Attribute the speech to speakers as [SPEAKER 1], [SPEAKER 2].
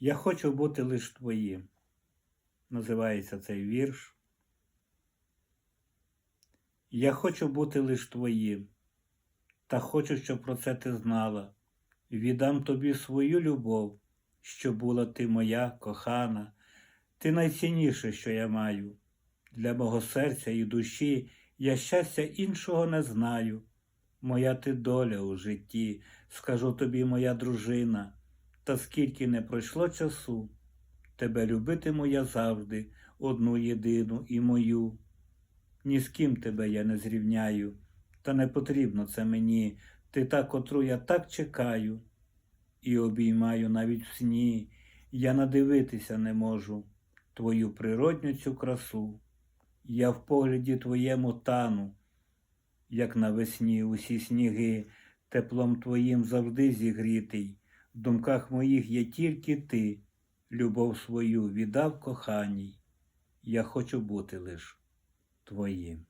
[SPEAKER 1] Я хочу бути лиш твоїм. Називається цей вірш. Я хочу бути лиш твоїм, та хочу, щоб про це ти знала. Віддам тобі свою любов, що була ти моя кохана, ти найцінніше, що я маю. Для мого серця і душі я щастя іншого не знаю. Моя ти доля у житті, скажу тобі, моя дружина, та скільки не пройшло часу, тебе любитиму я завжди, одну єдину і мою. Ні з ким тебе я не зрівняю, та не потрібно це мені, ти та, котру я так чекаю, і обіймаю навіть в сні, я надивитися не можу твою природню цю красу. Я в погляді твоєму тану, як навесні усі сніги, теплом твоїм завжди зігрітий. В думках моїх є тільки ти, любов свою віддав коханій. Я хочу бути лиш твоїм.